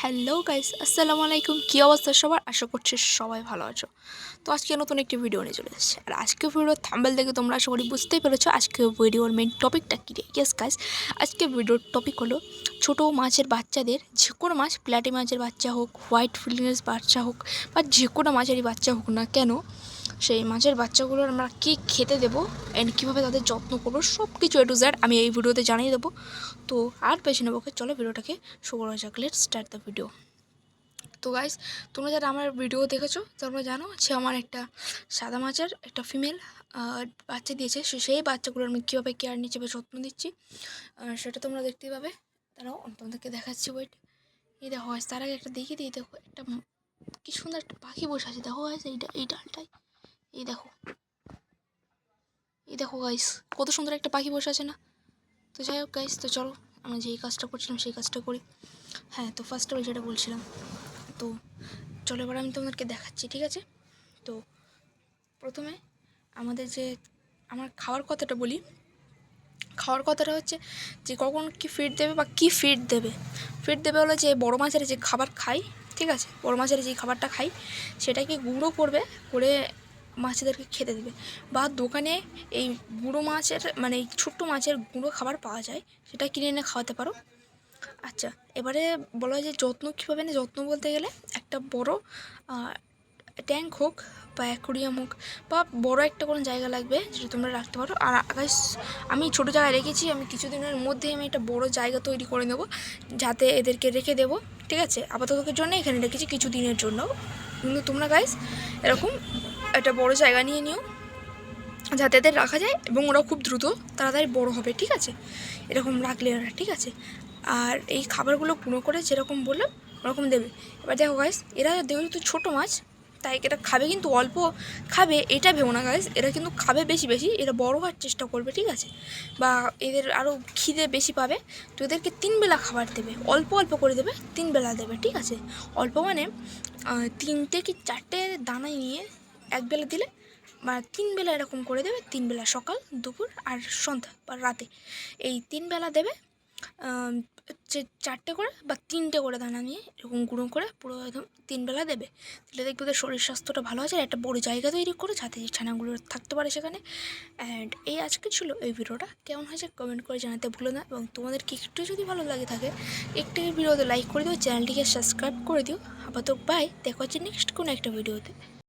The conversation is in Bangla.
হ্যালো গাইস আসসালামু আলাইকুম কী অবস্থা সবার? আশা করছি সবাই ভালো আছো। তো আজকে নতুন একটি ভিডিও নিয়ে চলে এসেছে। আর আজকে ভিডিওর থাম্বেল দেখে তোমরা আশা করি বুঝতেই পেরেছ আজকে ভিডিওর মেন টপিকটা কী ইয়েস গাইস আজকে ভিডিওর টপিক হলো ছোটো মাছের বাচ্চাদের, যে কোনো মাছ, প্লাটি মাছের বাচ্চা হোক হোয়াইট ফিলিংয়ের বাচ্চা হোক, বা যে কোনো মাছেরই বাচ্চা হোক না কেন সেই মাছের বাচ্চাগুলোর আমরা কী খেতে দেবো অ্যান্ড কীভাবে তাদের যত্ন করব সব কিছু এ টু জেড আমি এই ভিডিওতে জানিয়ে দেবো। তো আর পেছনে নেব চলো ভিডিওটাকে শুরু করা যাক। লেট স্টার্ট দ্য ভিডিও তো গাইস তোমরা যারা আমার ভিডিও দেখেছ, তোমরা জানো সে আমার একটা সাদা মাছের, একটা ফিমেল বাচ্চা দিয়েছে। সেই বাচ্চাগুলোর আমি কীভাবে কেয়ার নিচ্ছে বা যত্ন দিচ্ছি সেটা তোমরা দেখতেই পাবে। তারাও তোমাদেরকে দেখাচ্ছি ওয়েট এই দেখো তার আগে একটা দেখিয়ে দিই, দেখো, একটা কি সুন্দর একটা পাখি বসে আছে। দেখো এই ডালটায়। এই দেখো। এই দেখো গাইস কত সুন্দর একটা পাখি বসে আছে না? তো যাই হোক গাইস তো চলো, আমরা যেই কাজটা করছিলাম সেই কাজটা করি। হ্যাঁ তো ফার্স্ট অফ যেটা বলছিলাম, তো চলো এবার আমি তোমাদেরকে দেখাচ্ছি, ঠিক আছে? তো প্রথমে আমাদের যে, আমার খাওয়ার কথাটা বলি, খাওয়ার কথাটা হচ্ছে যে কখন কি ফিড দেবে বা কি ফিড দেবে? ফিড দেবে হলো যে বড়ো মাছের যে খাবার খাই, ঠিক আছে? বড়ো মাছের যে খাবারটা খাই, সেটাকে গুঁড়ো করবে, করে মাছেদেরকে খেতে দেবে। বা দোকানে এই গুঁড়ো মাছের মানে এই ছোট্ট মাছের গুঁড়ো খাবার পাওয়া যায়, সেটা কিনে এনে খাওয়াতে পারো। আচ্ছা এবারে বলা হয় যে যত্ন কীভাবে না যত্ন বলতে গেলে একটা বড় ট্যাঙ্ক হোক বা অ্যাকোরিয়াম হোক বা বড় একটা কোনো জায়গা লাগবে যেটা তোমরা রাখতে পারো। আর আকাশ, আমি ছোটো জায়গায় রেখেছি, আমি কিছুদিনের মধ্যেই আমি একটা বড় জায়গা তৈরি করে নেব, যাতে এদেরকে রেখে দেবো, ঠিক আছে? আপাততের জন্য এখানে রেখেছি কিছু দিনের জন্য। কিন্তু তোমরা গাইস এরকম একটা বড় জায়গা নিয়ে নিও, যাতে এদের রাখা যায় এবং ওরা খুব দ্রুত তাড়াতাড়ি বড় হবে, ঠিক আছে? এরকম রাখলে ওরা, ঠিক আছে? আর এই খাবারগুলো গুঁড়ো করে যেরকম বললাম, ওরকম দেবে। এবার দেখো গাইস এরা যেহেতু ছোটো মাছ, তাই এটা খাবে কিন্তু অল্প খাবে, এটা ভেবো না গাইস এরা কিন্তু খাবে বেশি বেশি, এরা বড় হওয়ার চেষ্টা করবে, ঠিক আছে? বা এদের আরও খিদে বেশি পাবে, তো এদেরকে তিন বেলা খাবার দেবে, অল্প অল্প করে দেবে, তিন বেলা দেবে, ঠিক আছে? অল্প মানে তিনটে কি চারটে দানা নিয়ে এক বেলা দিলে বা তিন বেলা এরকম করে দেবে, তিন বেলা সকাল, দুপুর আর সন্ধ্যা বা রাতে। এই তিন বেলা দেবে হচ্ছে চারটে করে বা তিনটে করে দানা নিয়ে এরকম গুঁড়ো করে পুরো একদম তিন বেলা দেবে। তাহলে দেখবে ওদের শরীর স্বাস্থ্যটা ভালো আছে একটা বড় জায়গা তৈরি করে যাতে ছানাগুলো থাকতে পারে সেখানে। অ্যান্ড এই আজকে ছিল এই ভিডিওটা। কেমন হয়েছে কমেন্ট করে জানাতে ভুলো না এবং তোমাদের কি একটু যদি ভালো লাগে থাকে, একটু ভিডিওতে লাইক করে দিও, চ্যানেলটিকে সাবস্ক্রাইব করে দিও। আপাতত বাই দেখা হচ্ছে নেক্সট কোনো একটা ভিডিওতে।